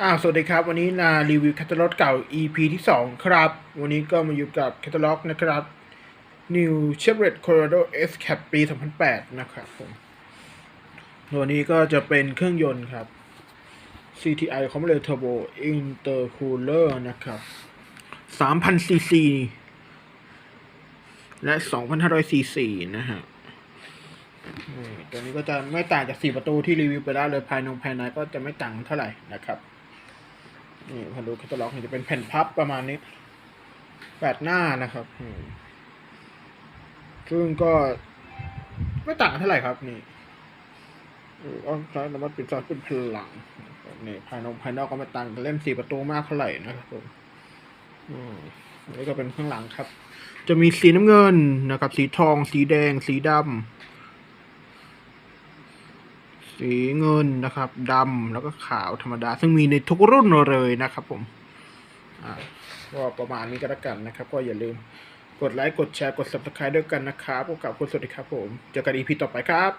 อ่าสวัสดีครับ วันนี้นารีวิวแคตตาล็อกเก่า EP ที่สองครับ วันนี้ก็มาอยู่กับแคตตาล็อกนะครับ New Chevrolet Colorado S Cap ปี 2008 นะครับผมตัวนี้ก็จะเป็นเครื่องยนต์ครับ CTI c o m p l e Turbo Intercooler นะครับ 3,000 cc และ 2,500 cc นะฮะตัวนี้ก็จะไม่ต่างจากสี่ประตูที่รีวิวไปแล้วเลยภายในภายในก็จะไม่ต่างเท่าไหร่นะครับ นี่พอดูแคตตาล็อกเนี่ยจะเป็นแผ่นพับประมาณนี้แปดหน้านะครับซึ่งก็ไม่ต่างกันเท่าไหร่ครับ นี่ออเอาใช้น้ำมันปิดซอสเป็นพลังนี่ภายในภายนอกก็ไม่ต่างเล่มสี่ประตูมากเท่าไหร่นะครับผมอืมอันนี้ก็เป็นข้างหลังครับ จะมีสีน้ำเงินนะครับ สีทอง สีแดง สีดำ สีเงินนะครับดำแล้วก็ขาวธรรมดา ซึ่งมีในทุกรุ่นเลยนะครับผมก็ประมาณนี้ก็แล้วกันนะครับ ก็อย่าลืมกดไลค์ กดแชร์ กด subscribe ด้วยกันนะครับพบกับคุณสวัสดีครับผม เจอกันอีพีต่อไปครับ